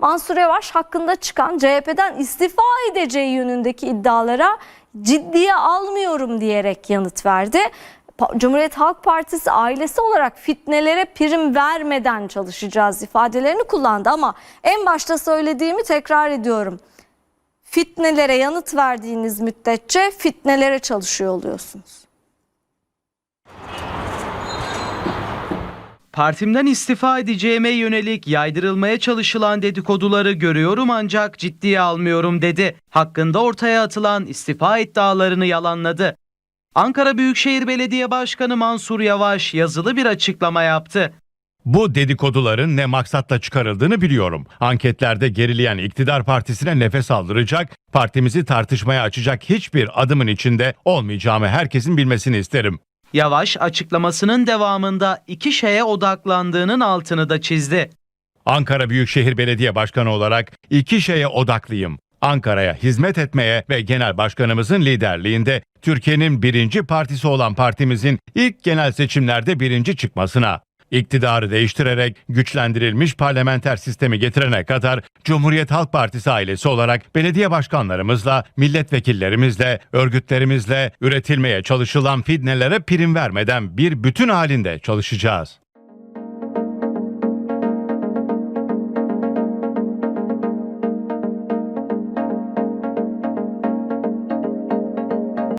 Mansur Yavaş hakkında çıkan CHP'den istifa edeceği yönündeki iddialara ciddiye almıyorum diyerek yanıt verdi. Cumhuriyet Halk Partisi ailesi olarak fitnelere prim vermeden çalışacağız ifadelerini kullandı ama en başta söylediğimi tekrar ediyorum. Fitnelere yanıt verdiğiniz müddetçe fitnelere çalışıyor oluyorsunuz. Partimden istifa edeceğime yönelik yaydırılmaya çalışılan dedikoduları görüyorum ancak ciddiye almıyorum dedi. Hakkında ortaya atılan istifa iddialarını yalanladı. Ankara Büyükşehir Belediye Başkanı Mansur Yavaş yazılı bir açıklama yaptı. Bu dedikoduların ne maksatla çıkarıldığını biliyorum. Anketlerde gerileyen iktidar partisine nefes aldıracak, partimizi tartışmaya açacak hiçbir adımın içinde olmayacağımı herkesin bilmesini isterim. Yavaş açıklamasının devamında iki şeye odaklandığının altını da çizdi. Ankara Büyükşehir Belediye Başkanı olarak iki şeye odaklıyım. Ankara'ya hizmet etmeye ve genel başkanımızın liderliğinde Türkiye'nin birinci partisi olan partimizin ilk genel seçimlerde birinci çıkmasına. İktidarı değiştirerek güçlendirilmiş parlamenter sistemi getirene kadar Cumhuriyet Halk Partisi ailesi olarak belediye başkanlarımızla, milletvekillerimizle, örgütlerimizle üretilmeye çalışılan fidnelere prim vermeden bir bütün halinde çalışacağız.